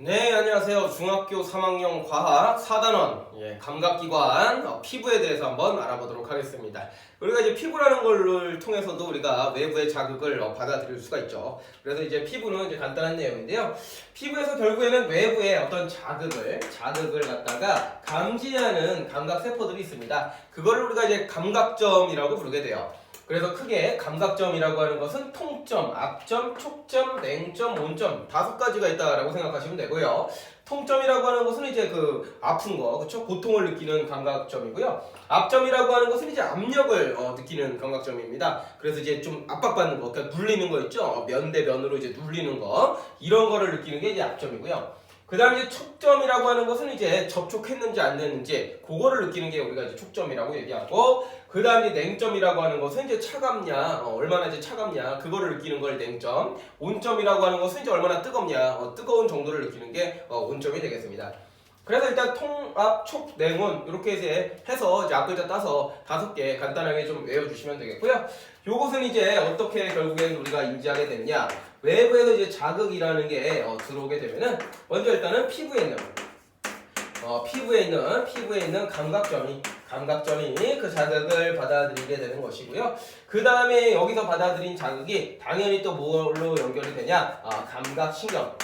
네, 안녕하세요. 중학교 3학년 과학 4단원 예, 감각기관 어, 피부에 대해서 한번 알아보도록 하겠습니다. 우리가 이제 피부라는 걸 통해서도 우리가 외부의 자극을 어, 받아들일 수가 있죠. 그래서 이제 피부는 이제 간단한 내용인데요. 피부에서 결국에는 외부의 어떤 자극을 자극을 갖다가 감지하는 감각 세포들이 있습니다. 그거를 우리가 이제 감각점이라고 부르게 돼요. 그래서 크게 감각점이라고 하는 것은 통 점, 앞점, 촉점, 냉점, 온점 다섯 가지가 있다라고 생각하시면 되고요. 통점이라고 하는 것은 이제 그 아픈 거, 그렇죠? 고통을 느끼는 감각점이고요. 앞점이라고 하는 것은 이제 압력을 어, 느끼는 감각점입니다. 그래서 이제 좀 압박받는 거, 그러니까 눌리는 거 있죠? 어, 면대 면으로 이제 눌리는 거 이런 거를 느끼는 게 이제 앞점이고요. 그 다음에 이제 촉점이라고 하는 것은 이제 접촉했는지 안 됐는지 그거를 느끼는 게 우리가 이제 촉점이라고 얘기하고 그 다음에 냉점이라고 하는 것은 이제 차갑냐 어, 얼마나 이제 차갑냐 그거를 느끼는 걸 냉점 온점이라고 하는 것은 이제 얼마나 뜨겁냐 어, 뜨거운 정도를 느끼는 게 어, 온점이 되겠습니다. 그래서 일단 통합, 촉, 냉온 이렇게 이제 해서 이제 앞글자 따서 다섯 개 간단하게 좀 외워주시면 되겠고요. 요것은 이제 어떻게 결국엔 우리가 인지하게 됐냐 외부에서 이제 자극이라는 게 어, 들어오게 되면은 먼저 일단은 피부에 있는 어, 피부에 있는 피부에 있는 감각점이 감각점이 그 자극을 받아들이게 되는 것이고요. 그 다음에 여기서 받아들인 자극이 당연히 또 뭘로 연결이 되냐? 아, 감각신경.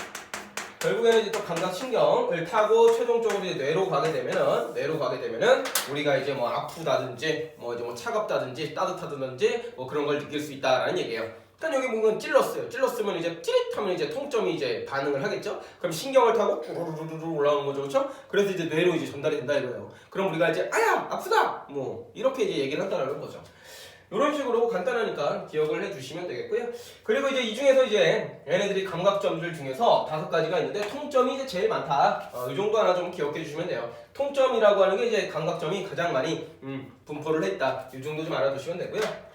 결국에는 이제 또 감각신경을 타고 최종적으로 이제 뇌로 가게 되면은 뇌로 가게 되면은 우리가 이제 뭐 아프다든지 뭐 이제 뭐 차갑다든지 따뜻하다든지 뭐 그런 걸 느낄 수 있다라는 얘기예요. 일단 여기 보면 찔렀어요. 찔렀으면 이제 찌릿하면 이제 통점이 이제 반응을 하겠죠. 그럼 신경을 타고 우르르르 올라오는 거죠, 그렇죠? 그래서 이제 뇌로 이제 전달이 된다 이거예요. 그럼 우리가 이제 아야 아프다 뭐 이렇게 이제 얘기를 한다는 거죠. 이런 식으로 간단하니까 기억을 해주시면 되겠고요. 그리고 이제 이 중에서 이제 얘네들이 감각점들 중에서 다섯 가지가 있는데 통점이 이제 제일 많다. 어, 이 정도 하나 좀 기억해 주시면 돼요. 통점이라고 하는 게 이제 감각점이 가장 많이 음, 분포를 했다. 이 정도 좀 알아두시면 되고요.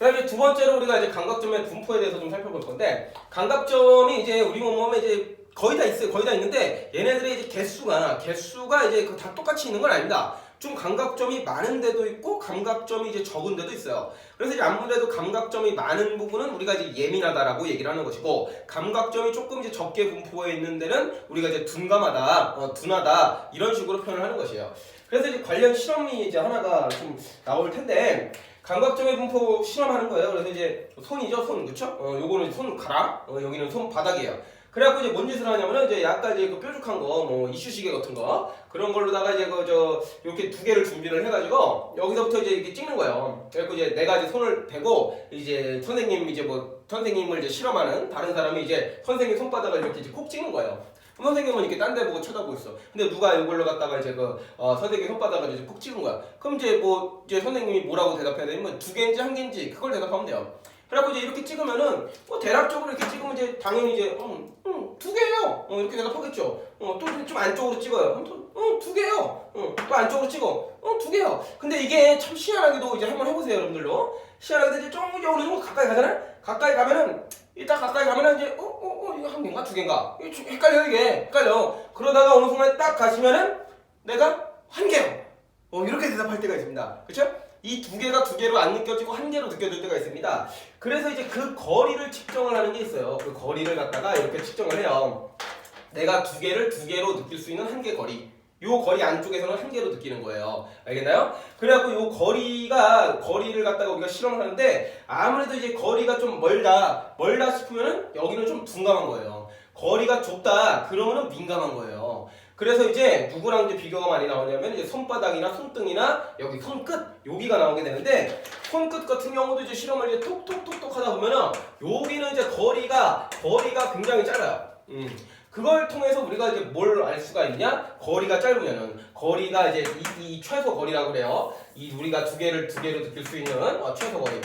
그다음에 두 번째로 우리가 이제 감각점의 분포에 대해서 좀 살펴볼 건데 감각점이 이제 우리 몸에 이제 거의 다 있어요. 거의 다 있는데 얘네들의 이제 개수가 개수가 이제 그다 똑같이 있는 건 아닙니다. 좀 감각점이 많은 데도 있고 감각점이 이제 적은 데도 있어요. 그래서 이제 아무래도 감각점이 많은 부분은 우리가 이제 예민하다라고 얘기를 하는 것이고 감각점이 조금 이제 적게 분포해 있는 데는 우리가 이제 둔감하다, 어, 둔하다 이런 식으로 표현을 하는 것이에요. 그래서 이제 관련 실험이 이제 하나가 좀 나올 텐데 감각점의 분포 실험하는 거예요. 그래서 이제 손이죠, 손 그렇죠? 어, 요거는 손가락, 어, 여기는 손 바닥이에요. 그래갖고 이제 뭔 짓을 하냐면은 이제 약간 이제 그 뾰족한 거, 뭐 이쑤시개 같은 거 그런 걸로다가 이제 그저 이렇게 두 개를 준비를 해가지고 여기서부터 이제 이렇게 찍는 거예요. 그래갖고 이제 내가 이제 손을 대고 이제 선생님 이제 뭐 선생님을 이제 실험하는 다른 사람이 이제 선생님 손바닥을 이렇게 이제 콕 찍는 거예요. 선생님은 이렇게 딴 데 보고 쳐다보고 있어. 근데 누가 이걸로 갖다가 이제 그 어, 선생님 손바닥을 이제 콕 찍은 거야. 그럼 이제 뭐 이제 선생님이 뭐라고 대답해야 되냐면 두 개인지 한 개인지 그걸 대답하면 돼요. 그래갖고 이제 이렇게 찍으면은 뭐 대략적으로 이렇게 찍으면 이제 당연히 이제 음, 음, 두 개예요. 어, 이렇게 대답하겠죠. 어, 또좀 안쪽으로 찍어요. 또, 어, 두 개예요. 어, 또 안쪽으로 찍어. 어, 두 개요. 근데 이게 참 희한하게도 이제 한번 해보세요, 여러분들도. 희한하게도 이제 조금 정도 가까이 가잖아요. 가까이 가면은 이따 가까이 가면은 이제 어, 어, 어, 이거 한 개인가 두 개인가? 이게 좀 헷갈려 이게 헷갈려. 그러다가 어느 순간 딱 가시면은 내가 한 개요. 어, 이렇게 대답할 때가 있습니다. 그렇죠? 이두 개가 두 개로 안 느껴지고 한 개로 느껴질 때가 있습니다. 그래서 이제 그 거리를 측정을 하는 게 있어요. 그 거리를 갖다가 이렇게 측정을 해요. 내가 두 개를 두 개로 느낄 수 있는 한 개 거리. 요 거리 안쪽에서는 한 개로 느끼는 거예요. 알겠나요? 그래갖고 요 거리가 거리를 갖다가 우리가 실험을 하는데 아무래도 이제 거리가 좀 멀다 멀다 싶으면은 여기는 좀 둔감한 거예요. 거리가 좁다 그러면은 민감한 거예요. 그래서 이제 누구랑 이제 비교가 많이 나오냐면 이제 손바닥이나 손등이나 여기 손끝 여기가 나오게 되는데 손끝 같은 경우도 이제 실험을 이제 톡톡톡톡 하다 보면은 여기는 이제 거리가 거리가 굉장히 짧아요. 음. 그걸 통해서 우리가 이제 뭘 알 수가 있냐? 거리가 짧으면은 거리가 이제 이, 이 최소 거리라고 그래요. 이 우리가 두 개를 두 개로 느낄 수 있는 어, 최소 거리.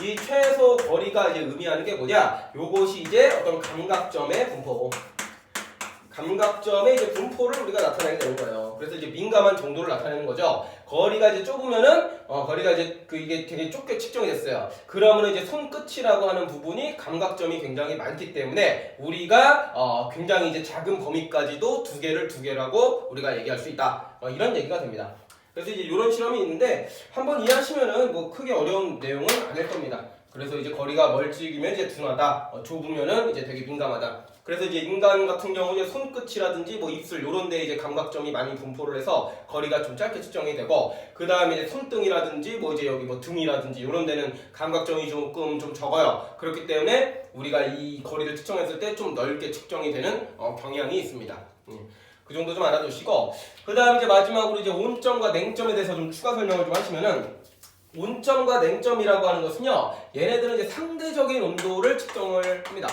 이 최소 거리가 이제 의미하는 게 뭐냐? 요것이 이제 어떤 감각점의 분포. 감각점의 이제 분포를 우리가 나타내게 되는 거예요. 그래서 이제 민감한 정도를 나타내는 거죠. 거리가 이제 좁으면은 어, 거리가 이제 그 이게 되게 좁게 측정이 됐어요. 그러면은 이제 손끝이라고 하는 부분이 감각점이 굉장히 많기 때문에 우리가 어, 굉장히 이제 작은 범위까지도 두 개를 두 개라고 우리가 얘기할 수 있다. 어, 이런 얘기가 됩니다. 그래서 이제 이런 실험이 있는데 한번 이해하시면은 뭐 크게 어려운 내용은 아닐 겁니다. 그래서 이제 거리가 멀찍이면 이제 둔하다, 어, 좁으면은 이제 되게 민감하다. 그래서 이제 인간 같은 경우는 손끝이라든지 뭐 입술 요런 데 이제 감각점이 많이 분포를 해서 거리가 좀 짧게 측정이 되고 그 다음에 이제 손등이라든지 뭐 이제 여기 뭐 등이라든지 요런 데는 감각점이 조금 좀 적어요. 그렇기 때문에 우리가 이 거리를 측정했을 때 좀 넓게 측정이 되는 어, 경향이 있습니다. 음. 그 정도 좀 알아두시고 그 다음 이제 마지막으로 이제 온점과 냉점에 대해서 좀 추가 설명을 좀 하시면은 온점과 냉점이라고 하는 것은요 얘네들은 이제 상대적인 온도를 측정을 합니다.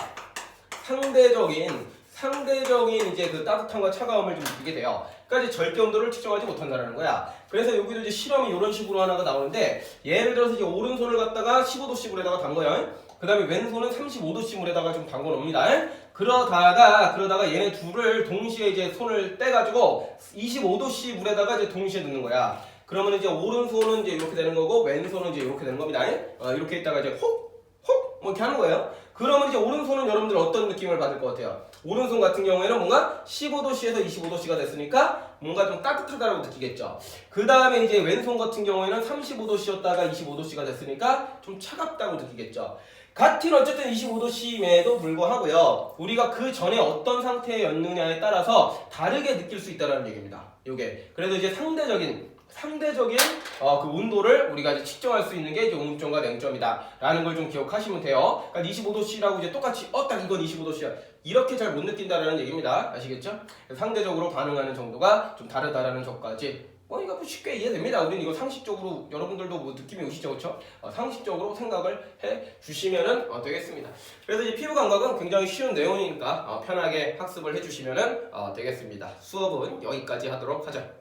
상대적인 상대적인 이제 그 따뜻함과 차가움을 좀 느끼게 돼요. 그러니까 이제 절대 온도를 측정하지 못한다는 거야. 그래서 여기도 이제 실험이 이런 식으로 하나가 나오는데 예를 들어서 이제 오른손을 갖다가 15도씨 물에다가 담궈요. 그 다음에 왼손은 35도씨 물에다가 좀 담궈 놓습니다. 그러다가 그러다가 얘네 둘을 동시에 이제 손을 떼가지고 25도씨 물에다가 이제 동시에 넣는 거야. 그러면 이제 오른손은 이제 이렇게 되는 거고 왼손은 이제 이렇게 되는 겁니다. 어, 이렇게 있다가 이제 혹, 혹, 뭐 이렇게 하는 거예요. 그러면 이제 오른손은 여러분들 어떤 느낌을 받을 것 같아요? 오른손 같은 경우에는 뭔가 15도씨에서 25도씨가 됐으니까 뭔가 좀 따뜻하다고 느끼겠죠. 그 다음에 이제 왼손 같은 경우에는 35도씨였다가 25도씨가 됐으니까 좀 차갑다고 느끼겠죠. 같은 어쨌든 25도씨임에도 불구하고요. 우리가 그 전에 어떤 상태였느냐에 따라서 다르게 느낄 수 있다는 얘기입니다. 요게. 그래서 이제 상대적인 상대적인 어, 그 온도를 우리가 이제 측정할 수 있는 게 이제 온점과 냉점이다 라는 걸 좀 기억하시면 돼요. 그러니까 25도씨라고 이제 똑같이 어 딱 이건 25도씨야 이렇게 잘 못 느낀다라는 얘기입니다. 아시겠죠? 상대적으로 반응하는 정도가 좀 다르다라는 점까지 어 이거 뭐 쉽게 이해됩니다. 우리는 이거 상식적으로 여러분들도 뭐 느낌이 오시죠, 그렇죠? 어, 상식적으로 생각을 해 주시면은 어, 되겠습니다. 그래서 이제 피부 감각은 굉장히 쉬운 내용이니까 어, 편하게 학습을 해주시면은 어, 되겠습니다. 수업은 여기까지 하도록 하죠.